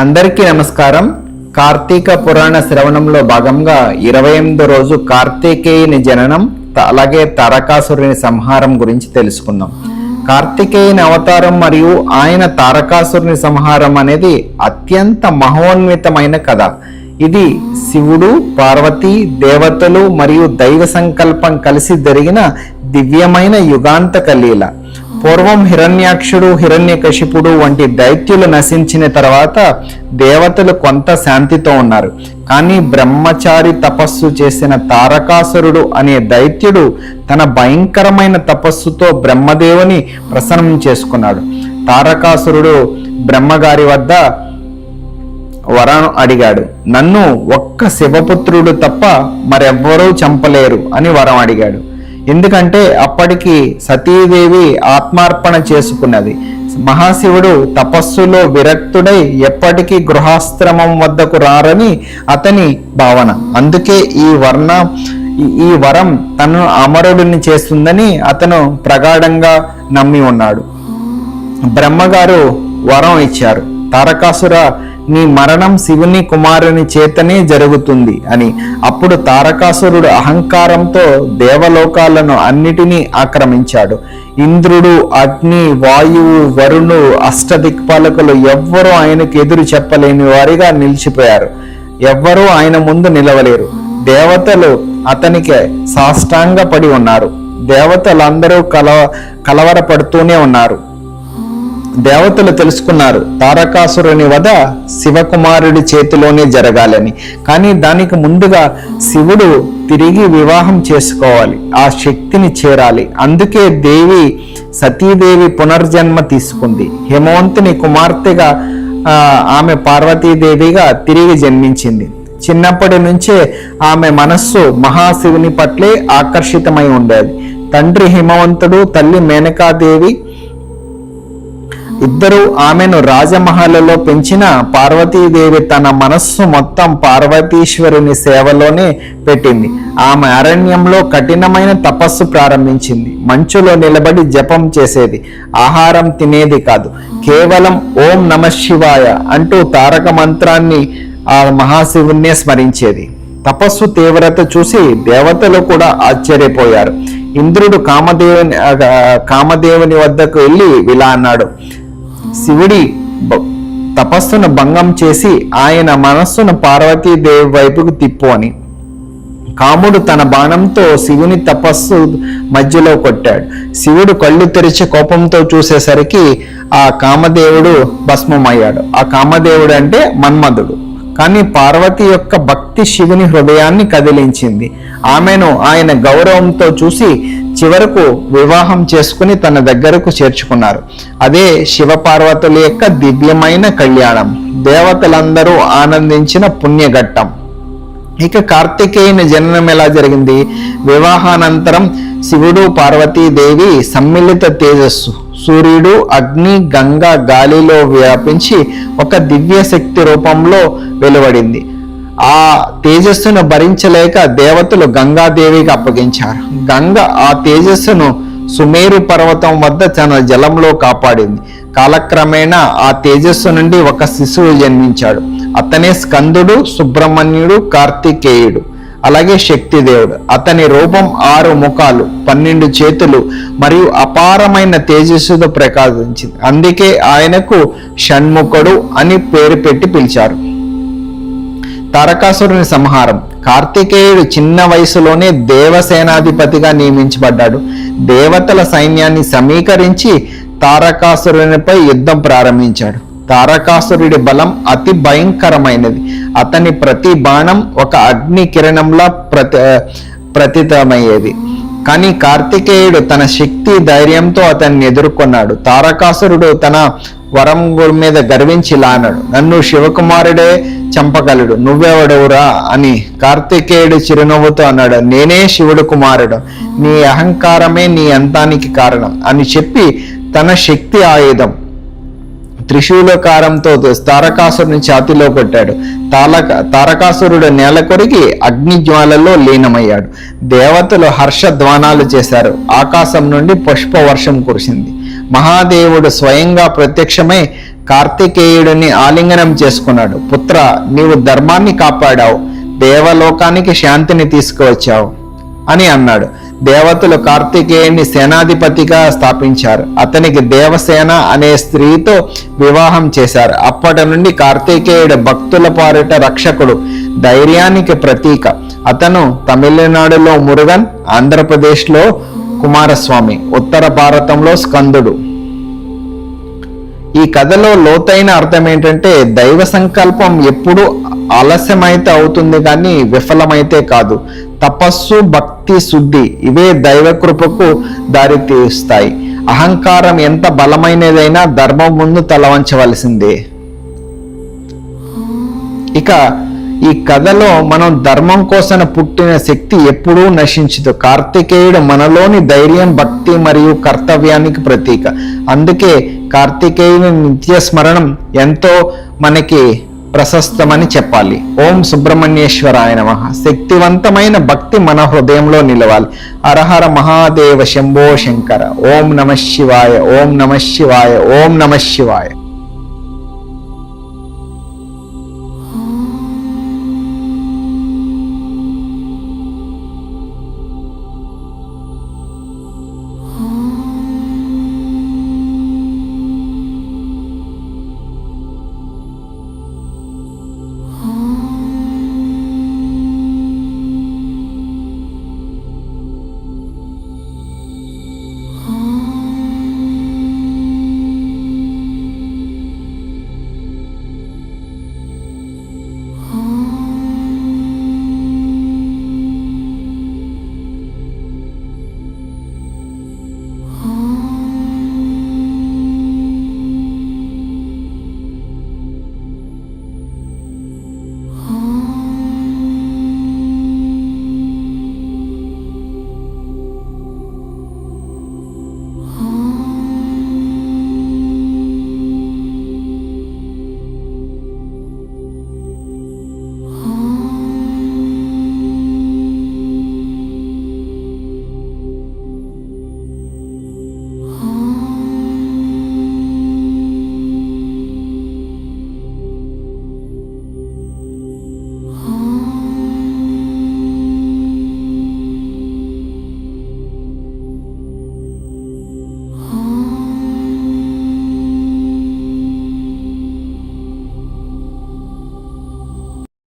అందరికీ నమస్కారం. కార్తీక పురాణ శ్రవణంలో భాగంగా ఇరవై ఎనిమిదో రోజు కార్తికేయుని జననం అలాగే తారకాసురుని సంహారం గురించి తెలుసుకుందాం. కార్తికేయుని అవతారం మరియు ఆయన తారకాసురుని సంహారం అనేది అత్యంత మహోన్వితమైన కథ. ఇది శివుడు పార్వతి దేవతలు మరియు దైవ సంకల్పం కలిసి జరిగిన దివ్యమైన యుగాంతక లీల. పూర్వం హిరణ్యాక్షుడు హిరణ్యకశిపుడు వంటి దైత్యులు నశించిన తర్వాత దేవతలు కొంత శాంతితో ఉన్నారు. కానీ బ్రహ్మచారి తపస్సు చేసిన తారకాసురుడు అనే దైత్యుడు తన భయంకరమైన తపస్సుతో బ్రహ్మదేవుని ప్రసన్నం చేసుకున్నాడు. తారకాసురుడు బ్రహ్మగారి వద్ద వరం అడిగాడు నన్ను ఒక్క శివపుత్రుడు తప్ప మరెవ్వరూ చంపలేరు అని వరం అడిగాడు. ఎందుకంటే అప్పటికి సతీదేవి ఆత్మార్పణ చేసుకున్నది. మహాశివుడు తపస్సులో విరక్తుడై ఎప్పటికీ గృహాశ్రమం వద్దకు రారని అతని భావన. అందుకే ఈ వర్ణ ఈ- వరం తనను అమరుడిని చేస్తుందని అతను ప్రగాఢంగా నమ్మి ఉన్నాడు. బ్రహ్మగారు వరం ఇచ్చారు. తారకాసుర నీ మరణం శివుని కుమారుని చేతనే జరుగుతుంది అని. అప్పుడు తారకాసురుడు అహంకారంతో దేవలోకాలను అన్నిటినీ ఆక్రమించాడు. ఇంద్రుడు అగ్ని వాయువు వరుణు అష్టదిక్పాలకులు ఎవ్వరూ ఆయనకు ఎదురు చెప్పలేని వారిగా నిలిచిపోయారు. ఎవ్వరూ ఆయన ముందు నిలవలేరు. దేవతలు అతనికి సాష్టాంగపడి ఉన్నారు. దేవతలందరూ కలవ కలవరపడుతూనే ఉన్నారు. దేవతలు తెలుసుకున్నారు తారకాసురుని వద శివకుమారుడి చేతిలోనే జరగాలని. కానీ దానికి ముందుగా శివుడు తిరిగి వివాహం చేసుకోవాలి ఆ శక్తిని చేరాలి. అందుకే దేవి సతీదేవి పునర్జన్మ తీసుకుంది. హేమవంతుని కుమార్తెగా ఆ, ఆమె పార్వతీదేవిగా తిరిగి జన్మించింది. చిన్నప్పటి నుంచే ఆమె మనస్సు మహాశివుని పట్లే ఆకర్షితమై ఉండేది. తండ్రి హిమవంతుడు తల్లి మేనకాదేవి ఇద్దరు ఆమెను రాజమహల్లో పెంచిన పార్వతీదేవి తన మనస్సు మొత్తం పార్వతీశ్వరుని సేవలోనే పెట్టింది. ఆమె అరణ్యంలో కఠినమైన తపస్సు ప్రారంభించింది. మంచులో నిలబడి జపం చేసేది. ఆహారం తినేది కాదు. కేవలం ఓం నమ శివాయ అంటూ తారక మంత్రాన్ని ఆ మహాశివుణ్ణే స్మరించేది. తపస్సు తీవ్రత చూసి దేవతలు కూడా ఆశ్చర్యపోయారు. ఇంద్రుడు కామదేవుని కామదేవుని వద్దకు వెళ్ళి ఇలా అన్నాడు. శివుడి తపస్సును భంగం చేసి ఆయన మనస్సును పార్వతీదేవి వైపుకు తిప్పు అని. కాముడు తన బాణంతో శివుని తపస్సు మధ్యలో కొట్టాడు. శివుడు కళ్ళు తెరిచి కోపంతో చూసేసరికి ఆ కామదేవుడు భస్మమయ్యాడు. ఆ కామదేవుడు అంటే మన్మధుడు. కానీ పార్వతి యొక్క భక్తి శివుని హృదయాన్ని కదిలించింది. ఆమెను ఆయన గౌరవంతో చూసి చివరకు వివాహం చేసుకుని తన దగ్గరకు చేర్చుకున్నారు. అదే శివపార్వతుల యొక్క దివ్యమైన కళ్యాణం. దేవతలందరూ ఆనందించిన పుణ్యఘట్టం. ఇక కార్తికేయుని జననం ఎలా జరిగింది? వివాహానంతరం శివుడు పార్వతీదేవి సమ్మిళిత తేజస్సు సూర్యుడు అగ్ని గంగ గాలిలో వ్యాపించి ఒక దివ్య శక్తి రూపంలో వెలువడింది. ఆ తేజస్సును భరించలేక దేవతలు గంగాదేవికి అప్పగించారు. గంగ ఆ తేజస్సును సుమేరు పర్వతం వద్ద తన జలంలో కాపాడింది. కాలక్రమేణా ఆ తేజస్సు నుండి ఒక శిశువు జన్మించాడు. అతనే స్కందుడు సుబ్రహ్మణ్యుడు కార్తికేయుడు. అలాగే శక్తిదేవుడు. అతని రూపం ఆరు ముఖాలు పన్నెండు చేతులు మరియు అపారమైన తేజస్సుతో ప్రకాశించింది. అందుకే ఆయనకు షణ్ముఖుడు అని పేరు పెట్టి పిలిచారు. తారకాసురుని సంహారం. కార్తికేయుడు చిన్న వయసులోనే దేవసేనాధిపతిగా నియమించబడ్డాడు. దేవతల సైన్యాన్ని సమీకరించి తారకాసురునిపై యుద్ధం ప్రారంభించాడు. తారకాసురుడి బలం అతి భయంకరమైనది. అతని ప్రతి బాణం ఒక అగ్ని కిరణంలా ప్రతి ప్రతితమయ్యేది. కానీ కార్తికేయుడు తన శక్తి ధైర్యంతో అతన్ని ఎదుర్కొన్నాడు. తారకాసురుడు తన వరం మీద గర్వించి లానాడు. అన్నాడు నన్ను శివకుమారుడే చంపగలడు. నువ్వెవడవురా? అని కార్తికేయుడు చిరునవ్వుతో అన్నాడు. నేనే శివుడు కుమారుడు. నీ అహంకారమే నీ అంతానికి కారణం అని చెప్పి తన శక్తి ఆయుధం త్రిశూలకారంతో తారకాసురుని ఛాతిలో కొట్టాడు. తారక తారకాసురుడు నేల కొరికి అగ్నిజ్వాలలో లీనమయ్యాడు. దేవతలు హర్షధ్వానాలు చేశారు. ఆకాశం నుండి పుష్ప వర్షం కురిసింది. మహాదేవుడు స్వయంగా ప్రత్యక్షమై కార్తికేయుడిని ఆలింగనం చేసుకున్నాడు. పుత్ర నీవు ధర్మాన్ని కాపాడావు. దేవలోకానికి శాంతిని తీసుకువచ్చావు. అని అన్నాడు. దేవతలు కార్తికేయుని సేనాధిపతిగా స్థాపించారు. అతనికి దేవసేన అనే స్త్రీతో వివాహం చేశారు. అప్పటి నుండి కార్తికేయుడు భక్తుల పారిట రక్షకుడు ధైర్యానికి ప్రతీక. అతను తమిళనాడులో మురుగన్ ఆంధ్రప్రదేశ్లో కుమారస్వామి ఉత్తర భారతంలో స్కందుడు. ఈ కథలో లోతైన అర్థం ఏంటంటే దైవ సంకల్పం ఎప్పుడు ఆలస్యమైతే అవుతుంది కానీ విఫలమైతే కాదు. తపస్సు భక్తి శుద్ధి ఇవే దైవ కృపకు దారి తీస్తాయి అహంకారం ఎంత బలమైనదైనా ధర్మం ముందు తలవంచవలసిందే ఇక ఈ కథలో మనం ధర్మం కోసం పుట్టిన శక్తి ఎప్పుడూ నశించదు. కార్తికేయుడు మనలోని ధైర్యం భక్తి మరియు కర్తవ్యానికి ప్రతీక. అందుకే కార్తికేయుని నిత్య స్మరణం ఎంతో మనకి ప్రశస్తమని చెప్పాలి. ఓం సుబ్రహ్మణ్యేశ్వరాయ నమ. శక్తివంతమైన భక్తి మన హృదయంలో నిలవాలి. హరహర మహాదేవ శంభో శంకర. ఓం నమ శివాయ. ఓం నమ శివాయ. ఓం నమ శివాయ.